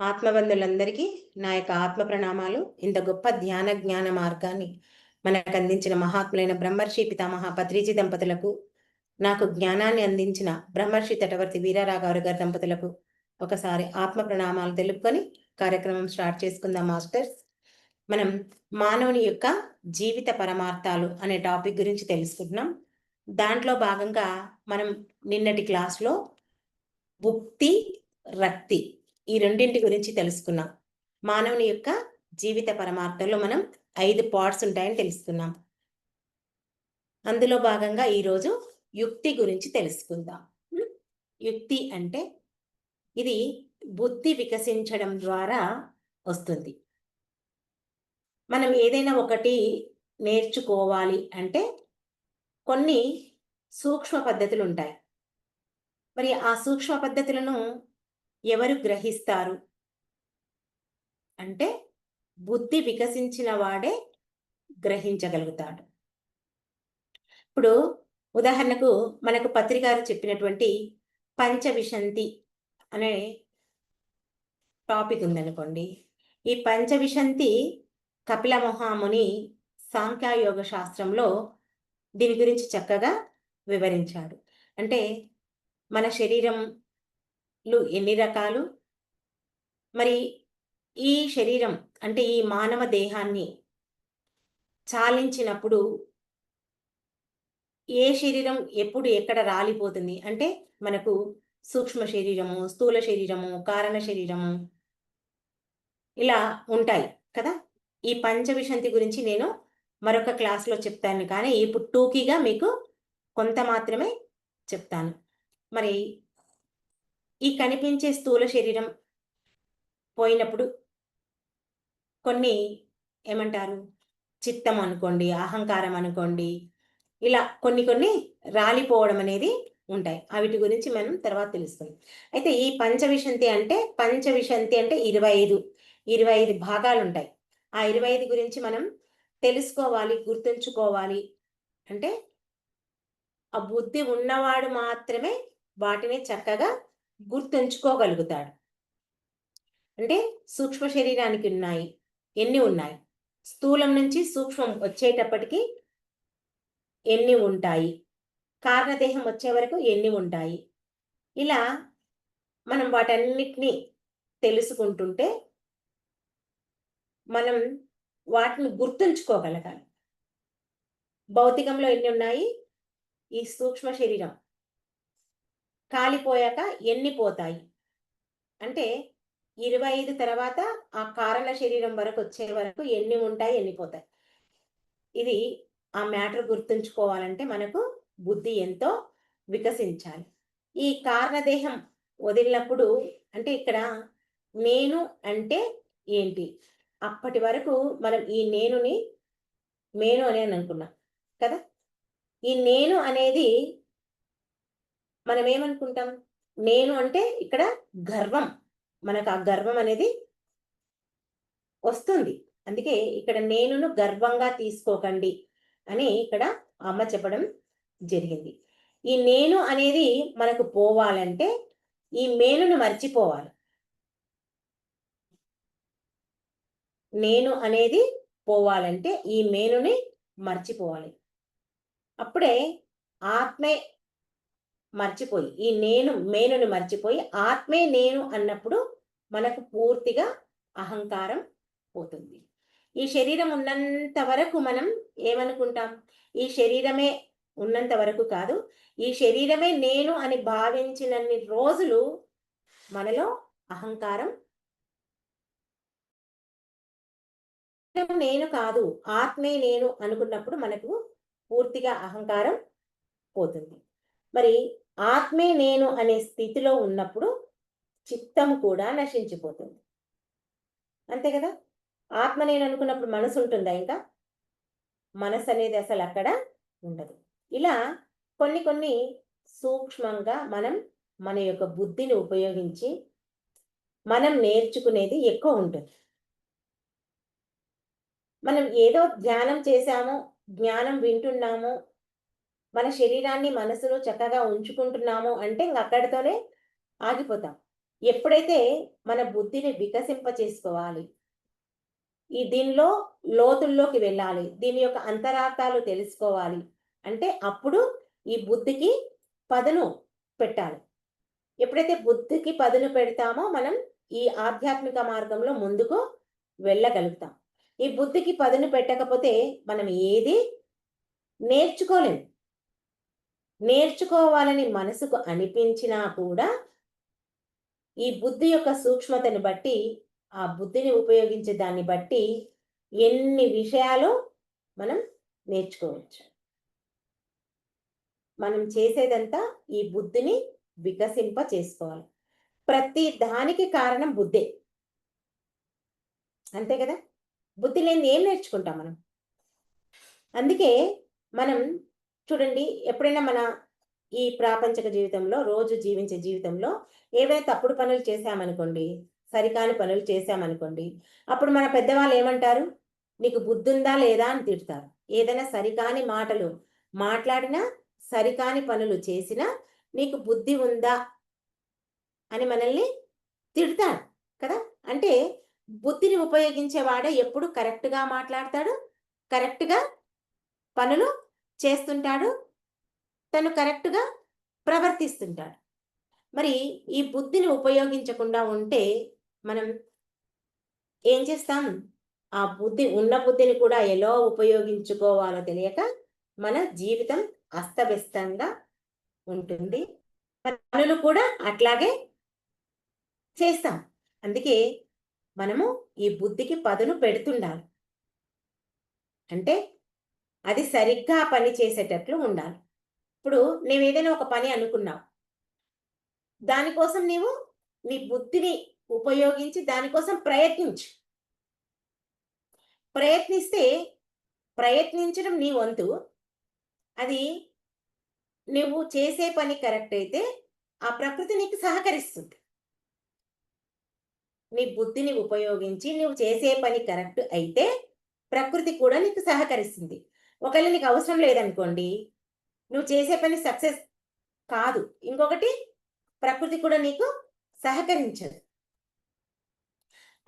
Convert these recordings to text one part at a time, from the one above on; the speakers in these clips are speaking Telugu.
ఆత్మబంధులందరికీ నా యొక్క ఆత్మ ప్రణామాలు. ఇంత గొప్ప ధ్యాన జ్ఞాన మార్గాన్ని మనకు అందించిన మహాత్ములైన బ్రహ్మర్షి పితామహ పత్రిజీ దంపతులకు నాకు జ్ఞానాన్ని అందించిన బ్రహ్మర్షి తటవర్తి వీరరాఘవరి గారి దంపతులకు ఒకసారి ఆత్మ ప్రణామాలు తెలుపుకొని కార్యక్రమం స్టార్ట్ చేసుకుందాం మాస్టర్స్. మనం మానవుని యొక్క జీవిత పరమార్థాలు అనే టాపిక్ గురించి తెలుసుకుంటున్నాం. దాంట్లో భాగంగా మనం నిన్నటి క్లాస్లో భుక్తి రక్తి ఈ రెండింటి గురించి తెలుసుకున్నాం. మానవుని యొక్క జీవిత పరమార్థంలో మనం ఐదు పార్ట్స్ ఉంటాయని తెలుసుకున్నాం. అందులో భాగంగా ఈరోజు యుక్తి గురించి తెలుసుకుందాం. యుక్తి అంటే ఇది బుద్ధి వికసించడం ద్వారా వస్తుంది. మనం ఏదైనా ఒకటి నేర్చుకోవాలి అంటే కొన్ని సూక్ష్మ పద్ధతులు ఉంటాయి. మరి ఆ సూక్ష్మ పద్ధతులను ఎవరు గ్రహిస్తారు? అంటే బుద్ధి వికసించిన వాడే గ్రహించగలుగుతాడు. ఇప్పుడు ఉదాహరణకు మనకు పత్రికారు చెప్పినటువంటి పంచవిశంతి అనే టాపిక్ ఉందనుకోండి. ఈ పంచవిశంతి కపిల మహాముని సాంఖ్యాయోగ శాస్త్రంలో దీని గురించి చక్కగా వివరించాడు. అంటే మన శరీరం లు ఎన్ని రకాలు? మరి ఈ శరీరం అంటే ఈ మానవ దేహాన్ని చాలించినప్పుడు ఏ శరీరం ఎప్పుడు ఎక్కడ రాలిపోతుంది? అంటే మనకు సూక్ష్మ శరీరము స్థూల శరీరము కారణ శరీరము ఇలా ఉంటాయి కదా? ఈ పంచవిశంతి గురించి నేను మరొక క్లాస్లో చెప్తాను. కానీ ఇప్పుడు టూకీగా మీకు కొంత మాత్రమే చెప్తాను. మరి ఈ కనిపించే స్థూల శరీరం పోయినప్పుడు కొన్ని ఏమంటారు? చిత్తం అనుకోండి అహంకారం అనుకోండి ఇలా కొన్ని కొన్ని రాలిపోవడం అనేది ఉంటాయి. వీటి గురించి మనం తర్వాత తెలుస్తాం అయితే ఈ పంచవిశంతి అంటే పంచవిశంతి అంటే ఇరవై ఐదు ఇరవై ఐదు భాగాలు ఉంటాయి. ఆ ఇరవై ఐదు గురించి మనం తెలుసుకోవాలి గుర్తుంచుకోవాలి. అంటే ఆ బుద్ధి ఉన్నవాడు మాత్రమే వాటిని చక్కగా గుర్తుంచుకోగలుగుతాడు. అంటే సూక్ష్మ శరీరానికి ఉన్నాయి ఎన్ని ఉన్నాయి? స్థూలం నుంచి సూక్ష్మం వచ్చేటప్పటికి ఎన్ని ఉంటాయి? కారణదేహం వచ్చే వరకు ఎన్ని ఉంటాయి? ఇలా మనం వాటన్నిటినీ తెలుసుకుంటుంటే మనం వాటిని గుర్తుంచుకోగలగాలి. భౌతికంలో ఎన్ని ఉన్నాయి? ఈ సూక్ష్మ శరీరం. కాలిపోయాక ఎన్ని పోతాయి? అంటే ఇరవై ఐదు తర్వాత ఆ కారణ శరీరం వరకు వచ్చే వరకు ఎన్ని ఉంటాయి ఎన్ని పోతాయి? ఇది ఆ మ్యాటర్ గుర్తుంచుకోవాలంటే మనకు బుద్ధి ఎంతో వికసించాలి. ఈ కారణదేహం వదిలినప్పుడు అంటే ఇక్కడ నేను అంటే ఏంటి? అప్పటి వరకు మనం ఈ నేనుని మేను అని అనుకున్నాం కదా? ఈ నేను అనేది మనం ఏమనుకుంటాం నేను అంటే ఇక్కడ గర్వం. మనకు ఆ గర్వం అనేది వస్తుంది. అందుకే ఇక్కడ నేనును గర్వంగా తీసుకోకండి అని ఇక్కడ అమ్మ చెప్పడం జరిగింది. ఈ నేను అనేది మనకు పోవాలంటే ఈ మేలును మర్చిపోవాలి. నేను అనేది పోవాలంటే ఈ మేలుని మర్చిపోవాలి. అప్పుడే ఆత్మే మర్చిపోయి ఈ నేను మేనుని మర్చిపోయి ఆత్మే నేను అన్నప్పుడు మనకు పూర్తిగా అహంకారం పోతుంది. ఈ శరీరం ఉన్నంత వరకు మనం ఏమనుకుంటాం? ఈ శరీరమే ఉన్నంత వరకు కాదు ఈ శరీరమే నేను అని భావించినన్ని రోజులు మనలో అహంకారం నేను కాదు ఆత్మే నేను అనుకున్నప్పుడు మనకు పూర్తిగా అహంకారం పోతుంది. మరి ఆత్మే నేను అనే స్థితిలో ఉన్నప్పుడు చిత్తం కూడా నశించిపోతుంది. అంతే కదా? ఆత్మ నేను అనుకున్నప్పుడు మనసు ఉంటుందా ఇంకా? మనసు అనేది అసలు అక్కడ ఉండదు. ఇలా కొన్ని కొన్ని సూక్ష్మంగా మనం మన యొక్క బుద్ధిని ఉపయోగించి మనం నేర్చుకునేది ఎక్కువ ఉంటుంది. మనం ఏదో ధ్యానం చేశాము జ్ఞానం వింటున్నాము మన శరీరాన్ని మనసును చక్కగా ఉంచుకుంటున్నాము అంటే ఇంక అక్కడితోనే ఆగిపోతాం. ఎప్పుడైతే మన బుద్ధిని వికసింప చేసుకోవాలి ఈ దీనిలో లోతుల్లోకి వెళ్ళాలి దీని యొక్క అంతరార్థాలు తెలుసుకోవాలి అంటే అప్పుడు ఈ బుద్ధికి పదును పెట్టాలి. ఎప్పుడైతే బుద్ధికి పదును పెడతామో మనం ఈ ఆధ్యాత్మిక మార్గంలో ముందుకు వెళ్ళగలుగుతాం. ఈ బుద్ధికి పదును పెట్టకపోతే మనం ఏది నేర్చుకోలేము నేర్చుకోవాలని మనసుకు అనిపించినా కూడా ఈ బుద్ధి యొక్క సూక్ష్మతను బట్టి ఆ బుద్ధిని ఉపయోగించే దాన్ని బట్టి ఎన్ని విషయాలు మనం నేర్చుకోవచ్చు. మనం చేసేదంతా ఈ బుద్ధిని వికసింప చేసుకోవాలి. ప్రతి దానికి కారణం బుద్ధే. అంతే కదా? బుద్ధి లేని ఏం నేర్చుకుంటాం మనం? అందుకే మనం చూడండి ఎప్పుడైనా మన ఈ ప్రాపంచక జీవితంలో రోజు జీవించే జీవితంలో ఏవైనా తప్పుడు పనులు చేశామనుకోండి సరికాని పనులు చేశామనుకోండి అప్పుడు మన పెద్దవాళ్ళు ఏమంటారు? నీకు బుద్ధుందా లేదా? అని తిడతారు. ఏదైనా సరికాని మాటలు మాట్లాడినా సరికాని పనులు చేసినా నీకు బుద్ధి ఉందా? అని మనల్ని తిడతాడు కదా? అంటే బుద్ధిని ఉపయోగించేవాడే ఎప్పుడు కరెక్ట్గా మాట్లాడతాడు కరెక్ట్గా పనులు చేస్తుంటాడు తను కరెక్ట్గా ప్రవర్తిస్తుంటాడు. మరి ఈ బుద్ధిని ఉపయోగించకుండా ఉంటే మనం ఏం చేస్తాం? ఆ బుద్ధి ఉన్న బుద్ధిని కూడా ఎలా ఉపయోగించుకోవాలో తెలియక మన జీవితం అస్తవ్యస్తంగా ఉంటుంది. పనులు కూడా అట్లాగే చేస్తాం. అందుకే మనము ఈ బుద్ధికి పదును పెడుతుండాలి. అంటే అది సరిగ్గా పని చేసేటట్లు ఉండాలి. ఇప్పుడు నువ్వు ఏదైనా ఒక పని అనుకున్నావు. దానికోసం నీవు నీ బుద్ధిని ఉపయోగించి దానికోసం ప్రయత్నించు. ప్రయత్నిస్తే ప్రయత్నించడం నీ వంతు. అది నువ్వు చేసే పని కరెక్ట్ అయితే ఆ ప్రకృతి నీకు సహకరిస్తుంది. నీ బుద్ధిని ఉపయోగించి నువ్వు చేసే పని కరెక్ట్ అయితే ప్రకృతి కూడా నీకు సహకరిస్తుంది. ఒకవేళ నీకు అవసరం లేదనుకోండి నువ్వు చేసే పని సక్సెస్ కాదు. ఇంకొకటి ప్రకృతి కూడా నీకు సహకరించదు.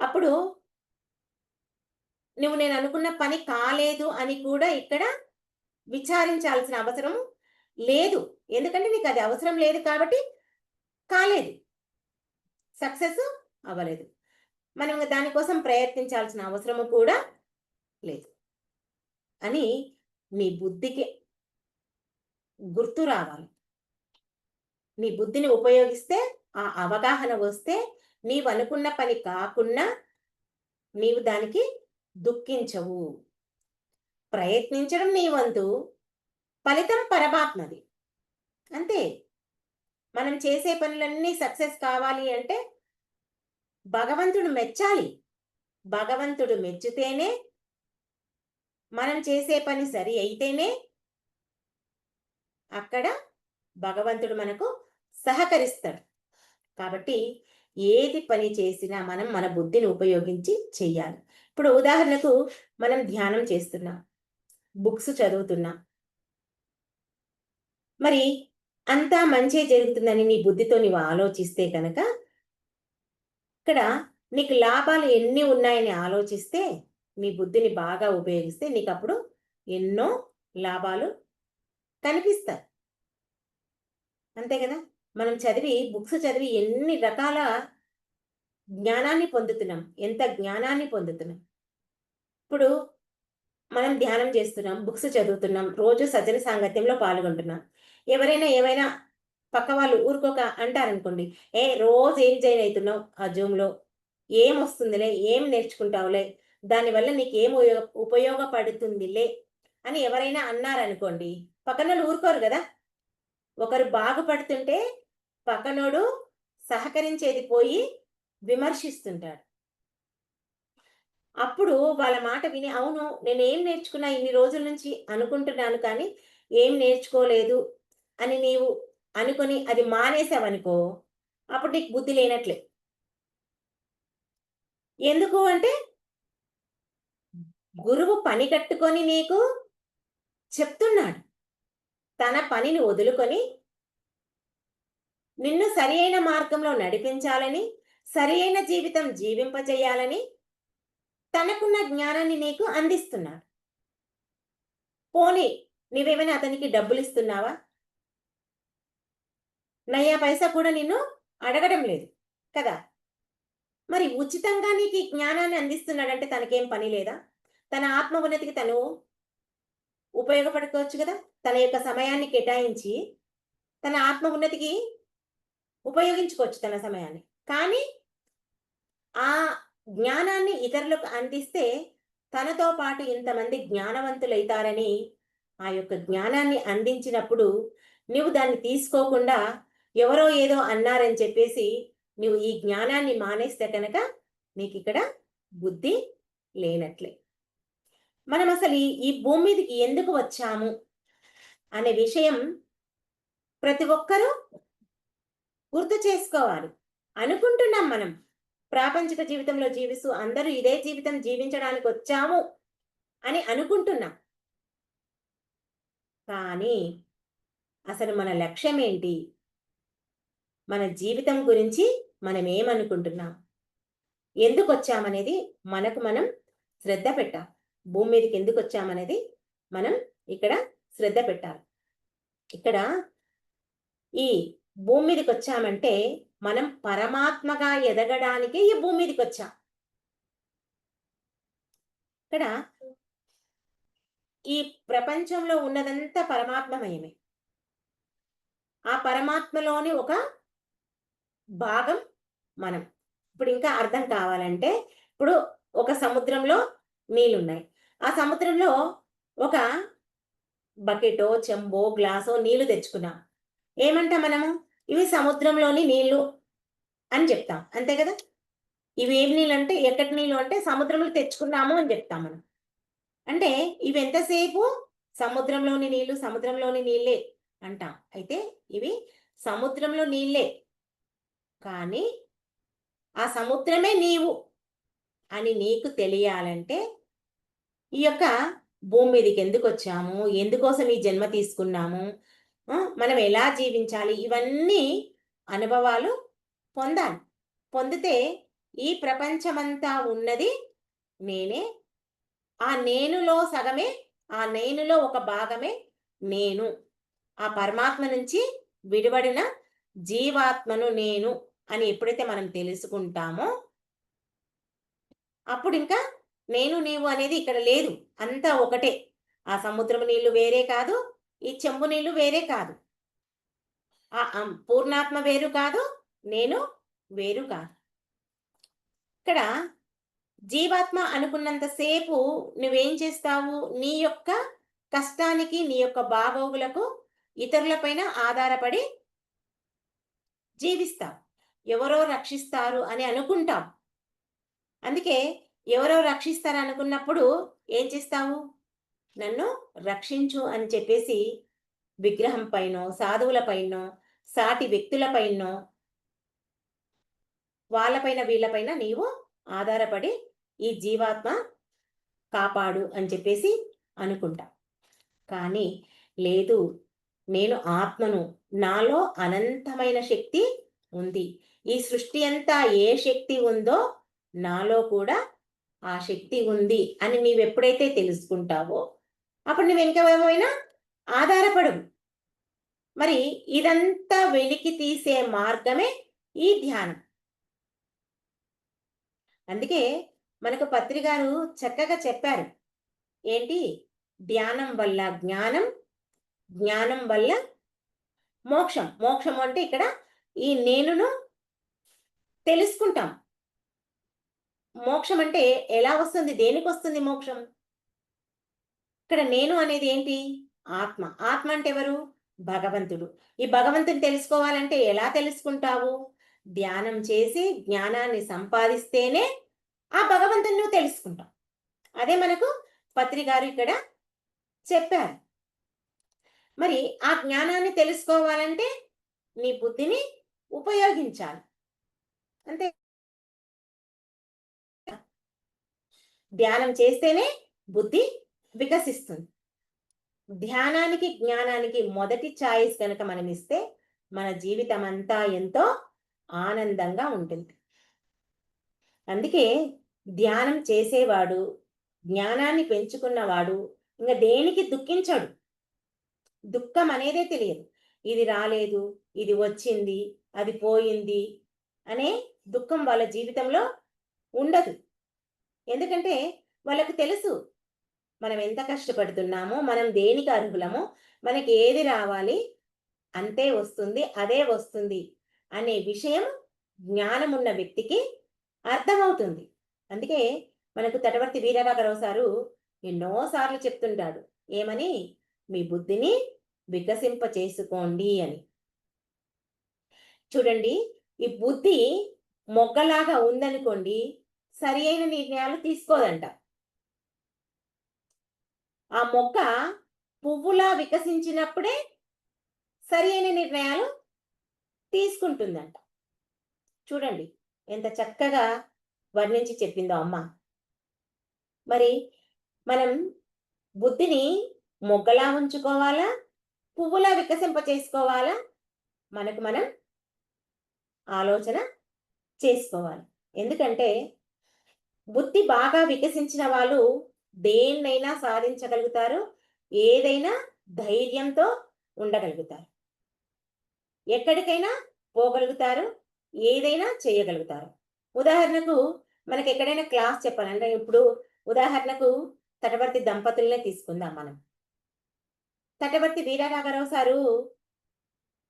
అప్పుడు నువ్వు నేను అనుకున్న పని కాలేదు అని కూడా ఇక్కడ విచారించాల్సిన అవసరం లేదు. ఎందుకంటే నీకు అది అవసరం లేదు కాబట్టి కాలేదు. సక్సెస్ అవ్వలేదు. మనం దానికోసం ప్రయత్నించాల్సిన అవసరము కూడా లేదు. అని మీ బుద్ధికి గుర్తు రావాలి. మీ బుద్ధిని ఉపయోగిస్తే ఆ అవగాహన వస్తే నీవు అనుకున్న పని కాకుండా నీవు దానికి దుఃఖించవు. ప్రయత్నించడం నీ వంతు ఫలితం పరమాత్మది. అంతే. మనం చేసే పనులన్నీ సక్సెస్ కావాలి అంటే భగవంతుడు మెచ్చాలి. భగవంతుడు మెచ్చితేనే మనం చేసే పని సరి అయితేనే అక్కడ భగవంతుడు మనకు సహకరిస్తాడు. కాబట్టి ఏది పని చేసినా మనం మన బుద్ధిని ఉపయోగించి చేయాలి ఇప్పుడు ఉదాహరణకు మనం ధ్యానం చేస్తున్నాం బుక్స్ చదువుతున్నాం. మరి అంతా మంచే జరుగుతుందని నీ బుద్ధితో నీవు ఆలోచిస్తే కనుక ఇక్కడ నీకు లాభాలు ఎన్ని ఉన్నాయని ఆలోచిస్తే నీ బుద్ధిని బాగా ఉపయోగిస్తే నీకు అప్పుడు ఎన్నో లాభాలు కనిపిస్తాయి. అంతే కదా? మనం చదివి బుక్స్ చదివి ఎన్ని రకాల జ్ఞానాన్ని పొందుతున్నాం? ఎంత జ్ఞానాన్ని పొందుతున్నాం? ఇప్పుడు మనం ధ్యానం చేస్తున్నాం బుక్స్ చదువుతున్నాం రోజు సజ్జన సాంగత్యంలో పాల్గొంటున్నాం. ఎవరైనా ఏమైనా పక్క వాళ్ళు ఊరుకోక అంటారనుకోండి ఏ రోజు ఏం జాయిన్ అవుతున్నావు ఆ జూమ్లో? ఏం వస్తుందిలే? ఏం నేర్చుకుంటావులే? దానివల్ల నీకు ఏం ఉపయోగపడుతుందిలే అని ఎవరైనా అన్నారనుకోండి పక్కనోళ్ళు ఊరుకోరు కదా. ఒకరు బాగుపడుతుంటే పక్కనోడు సహకరించేది పోయి విమర్శిస్తుంటాడు అప్పుడు వాళ్ళ మాట విని అవును నేను ఏం నేర్చుకున్నా ఇన్ని రోజుల నుంచి అనుకుంటున్నాను కానీ ఏం నేర్చుకోలేదు అని నీవు అనుకొని అది మానేసావనుకో అప్పుడు నీకు బుద్ధి లేనట్లే. ఎందుకు అంటే గురువు పని కట్టుకొని నీకు చెప్తున్నాడు. తన పనిని వదులుకొని నిన్ను సరి అయిన మార్గంలో నడిపించాలని సరి అయిన జీవితం జీవింపజేయాలని తనకున్న జ్ఞానాన్ని నీకు అందిస్తున్నాడు. పోనీ నీవేమైనా అతనికి డబ్బులు ఇస్తున్నావా? నయ్యా పైసా కూడా నిన్ను అడగడం లేదు కదా. మరి ఉచితంగా నీకు ఈ జ్ఞానాన్ని అందిస్తున్నాడంటే తనకేం పని లేదా? తన ఆత్మ ఉన్నతికి తను ఉపయోగపడుకోవచ్చు కదా? తన యొక్క సమయాన్ని కేటాయించి తన ఆత్మ ఉన్నతికి ఉపయోగించుకోవచ్చు తన సమయాన్ని. కానీ ఆ జ్ఞానాన్ని ఇతరులకు అందిస్తే తనతో పాటు ఇంతమంది జ్ఞానవంతులైతారని ఆ యొక్క జ్ఞానాన్ని అందించినప్పుడు నువ్వు దాన్ని తీసుకోకుండా ఎవరో ఏదో అన్నారని చెప్పేసి నువ్వు ఈ జ్ఞానాన్ని మానేస్తే కనుక నీకు ఇక్కడ బుద్ధి లేనట్లే. మనం అసలు ఈ భూమి మీదకి ఎందుకు వచ్చాము? అనే విషయం ప్రతి ఒక్కరూ గుర్తు చేసుకోవాలి. అనుకుంటున్నాం మనం. ప్రాపంచిక జీవితంలో జీవిస్తూ అందరూ ఇదే జీవితం జీవించడానికి వచ్చాము అని అనుకుంటున్నాం. కానీ అసలు మన లక్ష్యం ఏంటి? మన జీవితం గురించి మనం ఏమనుకుంటున్నాం? ఎందుకు వచ్చామనేది మనకు మనం శ్రద్ధ పెట్టాం భూమి మీదకి ఎందుకు వచ్చామనేది మనం ఇక్కడ శ్రద్ధ పెట్టాలి. ఇక్కడ ఈ భూమి మీదకి వచ్చామంటే మనం పరమాత్మగా ఎదగడానికి ఈ భూమి మీదకి వచ్చాం. ఇక్కడ ఈ ప్రపంచంలో ఉన్నదంతా పరమాత్మమయమే. ఆ పరమాత్మలోని ఒక భాగం మనం. ఇప్పుడు ఇంకా అర్థం కావాలంటే ఇప్పుడు ఒక సముద్రంలో నీళ్ళున్నాయి. ఆ సముద్రంలో ఒక బకెటో చెంబో గ్లాసో నీళ్ళు తెచ్చుకున్నాం. ఏమంటాం మనము? ఇవి సముద్రంలోని నీళ్ళు అని చెప్తాం. అంతే కదా? ఇవి ఏం నీళ్ళు అంటే ఎక్కడి నీళ్ళు అంటే సముద్రంలో తెచ్చుకున్నాము అని చెప్తాం మనం. అంటే ఇవి ఎంతసేపు సముద్రంలోని నీళ్ళు సముద్రంలోని నీళ్ళే అంటాం. అయితే ఇవి సముద్రంలో నీళ్ళే కానీ ఆ సముద్రమే నీవు అని నీకు తెలియాలంటే ఈ యొక్క భూమి మీదకి ఎందుకు వచ్చాము? ఎందుకోసం ఈ జన్మ తీసుకున్నాము? మనం ఎలా జీవించాలి? ఇవన్నీ అనుభవాలు పొందాలి. పొందితే ఈ ప్రపంచమంతా ఉన్నది నేనే. ఆ నేనులో సగమే ఆ నేనులో ఒక భాగమే నేను. ఆ పరమాత్మ నుంచి విడివడిన జీవాత్మను నేను అని ఎప్పుడైతే మనం తెలుసుకుంటామో అప్పుడు ఇంకా నేను నీవు అనేది ఇక్కడ లేదు. అంతా ఒకటే. ఆ సముద్రము నీళ్ళు వేరే కాదు ఈ చెంబు నీళ్ళు వేరే కాదు. ఆ పూర్ణాత్మ వేరు కాదు నేను వేరు కాదు. ఇక్కడ జీవాత్మ అనుకున్నంతసేపు నువ్వేం చేస్తావు? నీ యొక్క కష్టానికి నీ యొక్క బాగోగులకు ఇతరులపైన ఆధారపడి జీవిస్తావు. ఎవరో రక్షిస్తారు అని అనుకుంటాం. అందుకే ఎవరో రక్షిస్తారు అనుకున్నప్పుడు ఏం చేస్తావు? నన్ను రక్షించు అని చెప్పేసి విగ్రహం పైనో సాధువుల పైనో సాటి వ్యక్తుల పైనో వాళ్ళపైన వీళ్ళపైన నీవు ఆధారపడి ఈ జీవాత్మ కాపాడు అని చెప్పేసి అనుకుంటా. కానీ లేదు నేను ఆత్మను నాలో అనంతమైన శక్తి ఉంది. ఈ సృష్టి అంతా ఏ శక్తి ఉందో నాలో కూడా ఆ శక్తి ఉంది అని నీవు ఎప్పుడైతే తెలుసుకుంటావో అప్పుడు నువ్వు వెనుకపోయినా ఆధారపడవు. మరి ఇదంతా వెలికి తీసే మార్గమే ఈ ధ్యానం. అందుకే మనకు పత్రి గారు చక్కగా చెప్పారు. ఏంటి? ధ్యానం వల్ల జ్ఞానం జ్ఞానం వల్ల మోక్షం. మోక్షం అంటే ఇక్కడ ఈ నేనును తెలుసుకుంటాం. మోక్షం అంటే ఎలా వస్తుంది? దేనికి వస్తుంది మోక్షం? ఇక్కడ నేను అనేది ఏంటి? ఆత్మ. ఆత్మ అంటే ఎవరు? భగవంతుడు. ఈ భగవంతుని తెలుసుకోవాలంటే ఎలా తెలుసుకుంటావు? ధ్యానం చేసి జ్ఞానాన్ని సంపాదిస్తేనే ఆ భగవంతుని నువ్వు తెలుసుకుంటావు. అదే మనకు పత్రి గారు ఇక్కడ చెప్పారు. మరి ఆ జ్ఞానాన్ని తెలుసుకోవాలంటే నీ బుద్ధిని ఉపయోగించాలి. అంతే. ధ్యానం చేస్తేనే బుద్ధి వికసిస్తుంది. ధ్యానానికి జ్ఞానానికి మొదటి ఛాయిస్ కనుక మనం ఇస్తే మన జీవితం అంతా ఎంతో ఆనందంగా ఉంటుంది. అందుకే ధ్యానం చేసేవాడు జ్ఞానాన్ని పెంచుకున్నవాడు ఇంకా దేనికి దుఃఖించడు? దుఃఖం అనేదే తెలియదు. ఇది రాలేదు ఇది వచ్చింది అది పోయింది అనే దుఃఖం వాళ్ళ జీవితంలో ఉండదు. ఎందుకంటే వాళ్ళకు తెలుసు మనం ఎంత కష్టపడుతున్నామో మనం దేనికి అర్హులమో మనకి ఏది రావాలి అంతే వస్తుంది అదే వస్తుంది అనే విషయం జ్ఞానం ఉన్న వ్యక్తికి అర్థమవుతుంది. అందుకే మనకు తటవర్తి వీరరాఘరావు సారు ఎన్నోసార్లు చెప్తుంటాడు ఏమని? మీ బుద్ధిని వికసింప చేసుకోండి అని. చూడండి ఈ బుద్ధి మొగ్గలాగా ఉందనుకోండి సరి అయిన నిర్ణయాలు తీసుకోదంట. ఆ మొక్క పువ్వులా వికసించినప్పుడే సరి అయిన నిర్ణయాలు తీసుకుంటుందంట. చూడండి ఎంత చక్కగా వర్ణించి చెప్పిందో అమ్మ. మరి మనం బుద్ధిని మొగ్గలా ఉంచుకోవాలా పువ్వులా వికసింప చేసుకోవాలా మనకు మనం ఆలోచన చేసుకోవాలి. ఎందుకంటే బుద్ధి బాగా వికసించిన వాళ్ళు దేన్నైనా సాధించగలుగుతారు ఏదైనా ధైర్యంతో ఉండగలుగుతారు. ఎక్కడికైనా పోగలుగుతారు ఏదైనా చేయగలుగుతారు. ఉదాహరణకు మనకి ఎక్కడైనా క్లాస్ చెప్పాలంటే ఇప్పుడు ఉదాహరణకు తటవర్తి దంపతులనే తీసుకుందాం మనం. తటవర్తి వీరరాఘరావు సారు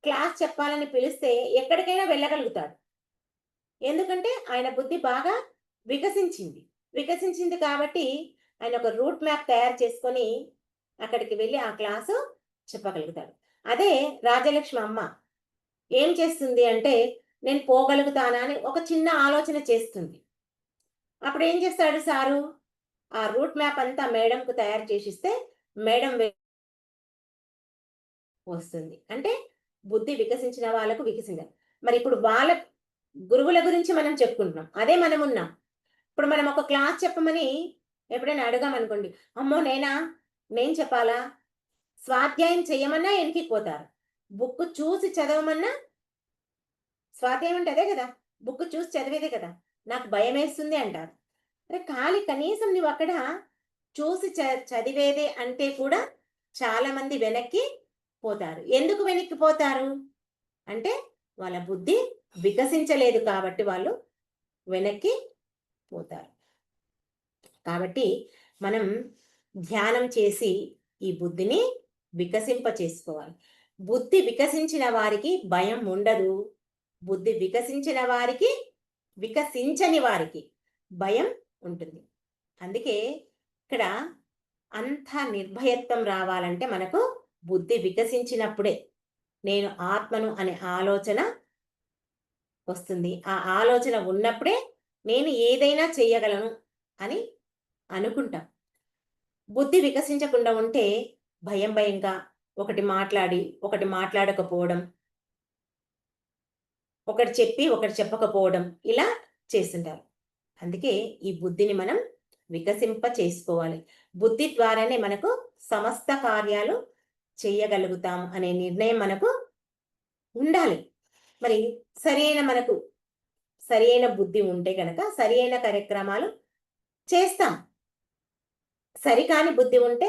క్లాస్ చెప్పాలని పిలిస్తే ఎక్కడికైనా వెళ్ళగలుగుతాడు. ఎందుకంటే ఆయన బుద్ధి బాగా వికసించింది. వికసించింది కాబట్టి ఆయన ఒక రూట్ మ్యాప్ తయారు చేసుకొని అక్కడికి వెళ్ళి ఆ క్లాసు చెప్పగలుగుతాడు. అదే రాజలక్ష్మి అమ్మ ఏం చేస్తుంది అంటే నేను పోగలుగుతానా అని ఒక చిన్న ఆలోచన చేస్తుంది. అప్పుడు ఏం చేస్తాడు సారు? ఆ రూట్ మ్యాప్ అంతా మేడంకు తయారు చేసిస్తే మేడం వస్తుంది. అంటే బుద్ధి వికసించిన వాళ్ళకు వికసించాలి. మరి ఇప్పుడు వాళ్ళ గురువుల గురించి మనం చెప్పుకుంటున్నాం. అదే మనం ఉన్నాం ఇప్పుడు మనం ఒక క్లాస్ చెప్పమని ఎప్పుడైనా అడగామనుకోండి అమ్మో నేనా? నేను చెప్పాలా? స్వాధ్యాయం చేయమన్నా వెనక్కి పోతారు. బుక్ చూసి చదవమన్నా స్వాధ్యాయం అంటే అదే కదా. బుక్ చూసి చదివేదే కదా. నాకు భయం వేస్తుంది అంటారు. అరే ఖాళీ కనీసం నువ్వు అక్కడ చూసి చ చదివేదే అంటే కూడా చాలామంది వెనక్కి పోతారు. ఎందుకు వెనక్కి పోతారు? అంటే వాళ్ళ బుద్ధి వికసించలేదు కాబట్టి వాళ్ళు వెనక్కి పోతారు. కాబట్టి మనం ధ్యానం చేసి ఈ బుద్ధిని వికసింప చేసుకోవాలి. బుద్ధి వికసించిన వారికి భయం ఉండదు. బుద్ధి వికసించిన వారికి వికసించని వారికి భయం ఉంటుంది. అందుకే ఇక్కడ అంత నిర్భయత్వం రావాలంటే మనకు బుద్ధి వికసించినప్పుడే నేను ఆత్మను అనే ఆలోచన వస్తుంది. ఆ ఆలోచన ఉన్నప్పుడే నేను ఏదైనా చేయగలను అని అనుకుంటాం. బుద్ధి వికసించకుండా ఉంటే భయం భయంగా ఒకటి మాట్లాడి ఒకటి మాట్లాడకపోవడం ఒకటి చెప్పి ఒకటి చెప్పకపోవడం ఇలా చేస్తుంటారు. అందుకే ఈ బుద్ధిని మనం వికసింప చేసుకోవాలి. బుద్ధి ద్వారానే మనకు సమస్త కార్యాలు చేయగలుగుతాం అనే నిర్ణయం మనకు ఉండాలి. మరి సరైన మనకు సరైన బుద్ధి ఉంటే కనుక సరైన కార్యక్రమాలు చేస్తాం. సరికాని బుద్ధి ఉంటే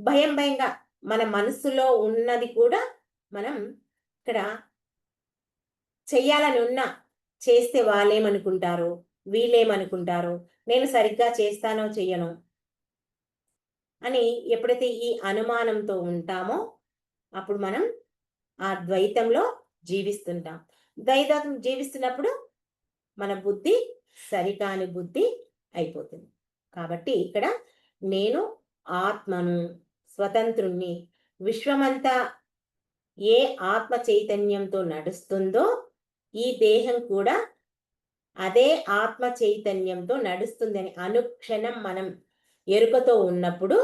భయం భయంగా మన మనసులో ఉన్నది కూడా మనం ఇక్కడ చెయ్యాలని ఉన్నా చేస్తే వాళ్ళేమనుకుంటారు వీళ్ళేమనుకుంటారు నేను సరిగ్గా చేస్తానో చెయ్యను అని ఎప్పుడైతే ఈ అనుమానంతో ఉంటామో అప్పుడు మనం ఆ ద్వైతంలో జీవిస్తుంటాం. ద్వైతం జీవిస్తున్నప్పుడు మన బుద్ధి సరికాని బుద్ధి అయిపోతుంది. కాబట్టి ఇక్కడ నేను ఆత్మను స్వతంత్రుణ్ణి విశ్వమంతా ఏ ఆత్మ చైతన్యంతో నడుస్తుందో ఈ దేహం కూడా అదే ఆత్మ చైతన్యంతో నడుస్తుందని అనుక్షణం మనం ఎరుకతో ఉన్నప్పుడు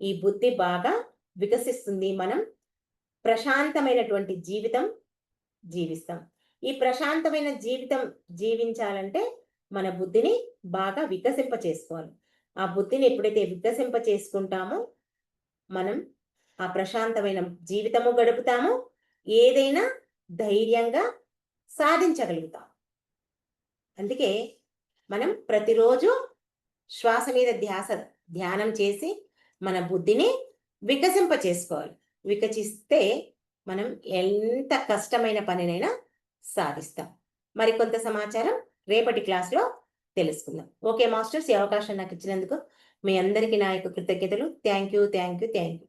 ఈ బుద్ధి బాగా వికసిస్తుంది. మనం ప్రశాంతమైనటువంటి జీవితం జీవిస్తాం. ఈ ప్రశాంతమైన జీవితం జీవించాలంటే మన బుద్ధిని బాగా వికసింప చేసుకోవాలి. ఆ బుద్ధిని ఎప్పుడైతే వికసింప చేసుకుంటామో మనం ఆ ప్రశాంతమైన జీవితము గడుపుతాము. ఏదైనా ధైర్యంగా సాధించగలుగుతాం. అందుకే మనం ప్రతిరోజు శ్వాస మీద ధ్యాస ధ్యానం చేసి మన బుద్ధిని వికసింప చేసుకోవాలి. వికసిస్తే మనం ఎంత కష్టమైన పనినైనా సాధిస్తాం. మరికొంత సమాచారం రేపటి క్లాస్లో తెలుసుకుందాం. ఓకే మాస్టర్స్ ఈ అవకాశం నాకు ఇచ్చినందుకు మీ అందరికీ నా యొక్క కృతజ్ఞతలు. Thank you thank you thank you.